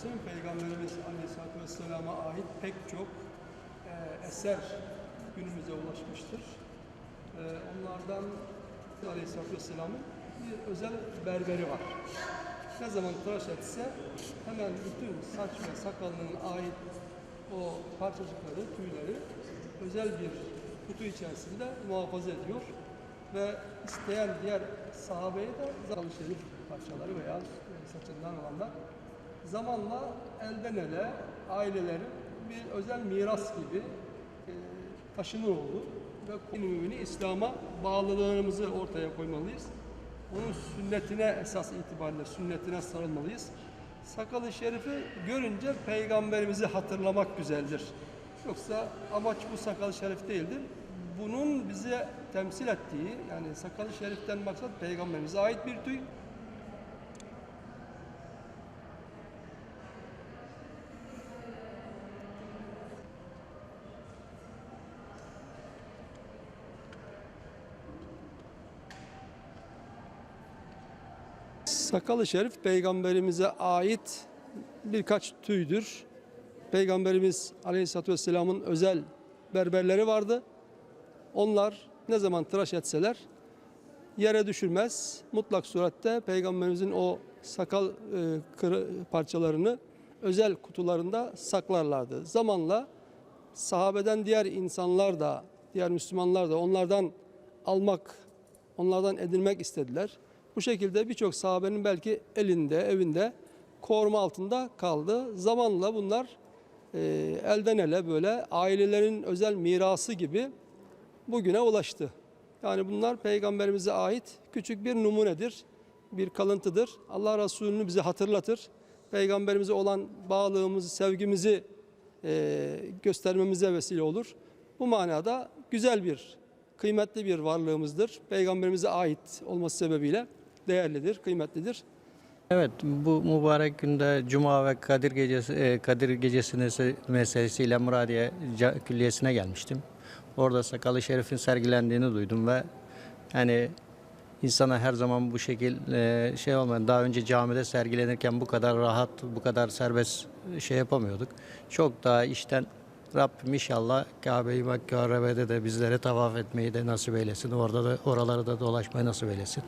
kardeşlerim, Peygamberimiz Aleyhisselatü Vesselam'a ait pek çok e, eser günümüze ulaşmıştır. E, onlardan Aleyhisselatü Vesselam'ın bir özel berberi var. Ne zaman tıraş etse hemen bütün saç ve sakalının ait o parçacıkları, tüyleri özel bir kutu içerisinde muhafaza ediyor ve isteyen diğer sahabeye de şerif parçaları veya saçından olanlar zamanla elden ele ailelerin bir özel miras gibi e, taşınır oldu ve mümini İslam'a bağlılığımızı ortaya koymalıyız. Onun sünnetine esas itibariyle sünnetine sarılmalıyız. Sakalı şerifi görünce peygamberimizi hatırlamak güzeldir. Yoksa amaç bu sakal şerif değildir. Bunun bize temsil ettiği yani sakalı şeriften maksat peygamberimize ait bir tüy. Sakalı şerif peygamberimize ait birkaç tüydür. Peygamberimiz Aleyhisselatü Vesselam'ın özel berberleri vardı. Onlar ne zaman tıraş etseler yere düşürmez. Mutlak surette peygamberimizin o sakal e, kırı- parçalarını özel kutularında saklarlardı. Zamanla sahabeden diğer insanlar da, diğer Müslümanlar da onlardan almak, onlardan edinmek istediler. Bu şekilde birçok sahabenin belki elinde, evinde koruma altında kaldı. Zamanla bunlar e, elden ele böyle ailelerin özel mirası gibi bugüne ulaştı. Yani bunlar peygamberimize ait küçük bir numunedir, bir kalıntıdır. Allah Resulü'nü bize hatırlatır. Peygamberimize olan bağlılığımızı, sevgimizi e, göstermemize vesile olur. Bu manada güzel bir, kıymetli bir varlığımızdır. Peygamberimize ait olması sebebiyle değerlidir, kıymetlidir. Evet bu mübarek günde Cuma ve Kadir Gecesi e, Kadir Gecesi nese- meselesiyle Muradiye Külliyesi'ne gelmiştim. Orada Sakalı Şerif'in sergilendiğini duydum ve yani insana her zaman bu şekil e, şey olmayan daha önce camide sergilenirken bu kadar rahat, bu kadar serbest şey yapamıyorduk. Çok daha işten Rabbim inşallah Kabe-i Mekke de bizlere tavaf etmeyi de nasip eylesin. Orada da oraları da dolaşmayı nasip eylesin.